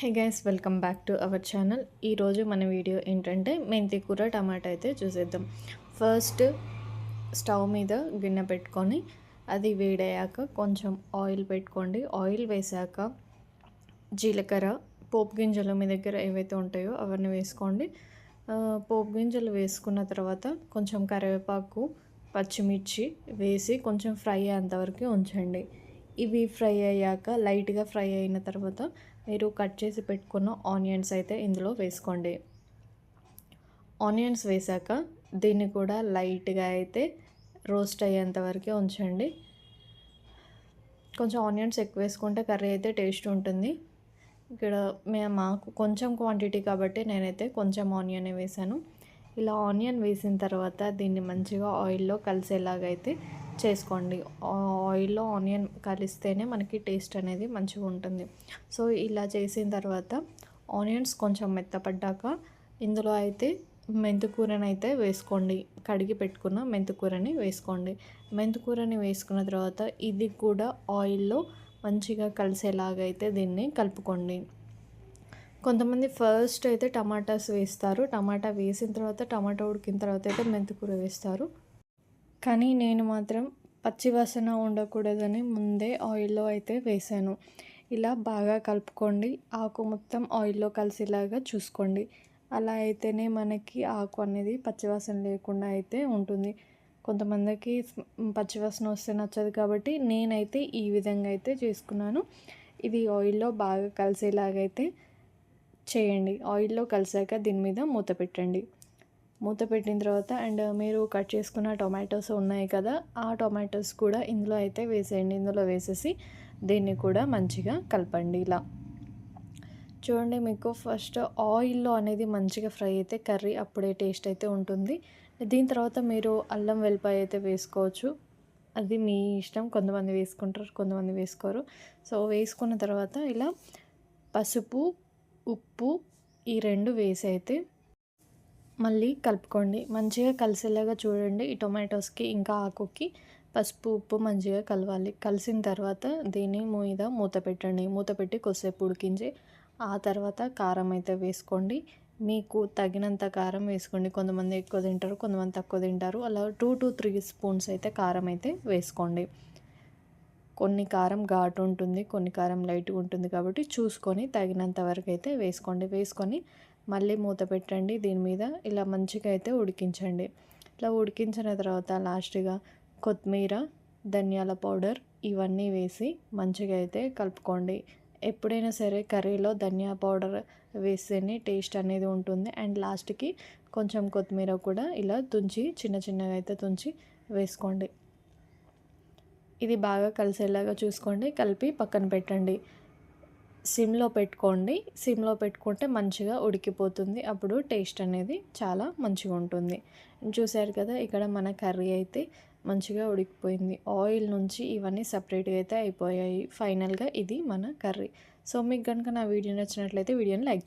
Hey guys welcome back to our channel ఈరోజు మన video ఏంటంటే మెంతి కూర టమాటా అయితే చూసేద్దాం. ఫస్ట్ స్టవ్ మీద గిన్నె పెట్టుకొని అది వేడయ్యాక కొంచెం ఆయిల్ పెట్టుకోండి. ఆయిల్ వేసాక జీలకర్ర పోపు గింజలు మీ దగ్గర ఏవైతే ఉంటాయో అవన్నీ వేసుకోండి. పోపు గింజలు వేసుకున్న తర్వాత కొంచెం కరివేపాకు పచ్చిమిర్చి వేసి కొంచెం ఫ్రై అయ్యేంతవరకు ఉంచండి. ఇవి ఫ్రై అయ్యాక లైట్గా ఫ్రై అయిన తర్వాత మీరు కట్ చేసి పెట్టుకున్న ఆనియన్స్ అయితే ఇందులో వేసుకోండి. ఆనియన్స్ వేసాక దీన్ని కూడా లైట్గా అయితే రోస్ట్ అయ్యేంత వరకే ఉంచండి. కొంచెం ఆనియన్స్ ఎక్కువ వేసుకుంటే కర్రీ అయితే టేస్ట్ ఉంటుంది. ఇక్కడ మేము మాకు కొంచెం క్వాంటిటీ కాబట్టి నేనైతే కొంచెం ఆనియన్ వేసాను. ఇలా ఆనియన్ వేసిన తర్వాత దీన్ని మంచిగా ఆయిల్లో కలిసేలాగైతే చేసుకోండి. ఆయిల్లో ఆనియన్ కలిస్తేనే మనకి టేస్ట్ అనేది మంచిగా ఉంటుంది. సో ఇలా చేసిన తర్వాత ఆనియన్స్ కొంచెం మెత్తపడ్డాక ఇందులో అయితే మెంతికూరని అయితే వేసుకోండి. కడిగి పెట్టుకున్న మెంతికూరని వేసుకోండి. మెంతికూరని వేసుకున్న తర్వాత ఇది కూడా ఆయిల్లో మంచిగా కలిసేలాగైతే దీన్ని కలుపుకోండి. కొంతమంది ఫస్ట్ అయితే టమాటాస్ వేస్తారు. టమాటా వేసిన తర్వాత టమాటా ఉడికిన తర్వాత అయితే మెంతికూర వేస్తారు. కానీ నేను మాత్రం పచ్చి వాసన ఉండకూడదని ముందే ఆయిల్లో అయితే వేసాను. ఇలా బాగా కలుపుకోండి. ఆకు మొత్తం ఆయిల్లో కలిసేలాగా చూసుకోండి. అలా అయితేనే మనకి ఆకు అనేది పచ్చివాసన లేకుండా అయితే ఉంటుంది. కొంతమందికి పచ్చివాసన వస్తే నచ్చదు కాబట్టి నేనైతే ఈ విధంగా అయితే చేసుకున్నాను. ఇది ఆయిల్లో బాగా కలిసేలాగైతే చేయండి. ఆయిల్లో కలిసాక దీని మీద మూత పెట్టండి. మూత పెట్టిన తర్వాత అండ్ మీరు కట్ చేసుకున్న టొమాటోస్ ఉన్నాయి కదా ఆ టొమాటోస్ కూడా ఇందులో అయితే వేసేయండి. ఇందులో వేసేసి దీన్ని కూడా మంచిగా కలపండి ఇలా. చూడండి మీకు ఫస్ట్ ఆయిల్లో అనేది మంచిగా ఫ్రై అయితే కర్రీ అప్పుడే టేస్ట్ అయితే ఉంటుంది. దీని తర్వాత మీరు అల్లం వెల్లిపాయ అయితే వేసుకోవచ్చు. అది మీ ఇష్టం. కొంతమంది వేసుకుంటారు కొంతమంది వేసుకోరు. సో వేసుకున్న తర్వాత ఇలా పసుపు ఉప్పు ఈ రెండు వేసి అయితే మళ్ళీ కలుపుకోండి. మంచిగా కలిసేలాగా చూడండి ఈ టొమాటోస్కి ఇంకా ఆకుకి. పసుపు ఉప్పు మంచిగా కలవాలి. కలిసిన తర్వాత దీని మీద మూత పెట్టండి. మూత పెట్టి కొద్దిసేపు ఉడికించి ఆ తర్వాత కారం అయితే వేసుకోండి. మీకు తగినంత కారం వేసుకోండి. కొంతమంది ఎక్కువ తింటారు కొంతమంది తక్కువ తింటారు. అలా టూ టు త్రీ స్పూన్స్ అయితే కారం అయితే వేసుకోండి. కొన్ని కారం ఘాటు ఉంటుంది కొన్ని కారం లైట్గా ఉంటుంది కాబట్టి చూసుకొని తగినంత వరకు అయితే వేసుకోండి. వేసుకొని మళ్ళీ మూత పెట్టండి దీని మీద. ఇలా మంచిగా అయితే ఉడికించండి. ఇలా ఉడికించిన తర్వాత లాస్ట్గా కొత్తిమీర ధనియాల పౌడర్ ఇవన్నీ వేసి మంచిగా అయితే కలుపుకోండి. ఎప్పుడైనా సరే కర్రీలో ధనియా పౌడర్ వేస్తేనే టేస్ట్ అనేది ఉంటుంది. అండ్ లాస్ట్కి కొంచెం కొత్తిమీర కూడా ఇలా తుంచి చిన్న చిన్నగా అయితే తుంచి వేసుకోండి. ఇది బాగా కలిసేలాగా చూసుకోండి. కలిపి పక్కన పెట్టండి. సిమ్లో పెట్టుకోండి. సిమ్లో పెట్టుకుంటే మంచిగా ఉడికిపోతుంది. అప్పుడు టేస్ట్ అనేది చాలా మంచిగా ఉంటుంది. చూసారు కదా ఇక్కడ మన కర్రీ అయితే మంచిగా ఉడికిపోయింది. ఆయిల్ నుంచి ఇవన్నీ సపరేట్గా అయితే అయిపోయాయి. ఫైనల్గా ఇది మన కర్రీ. సో మీకు కనుక నా వీడియో నచ్చినట్లయితే వీడియోని లైక్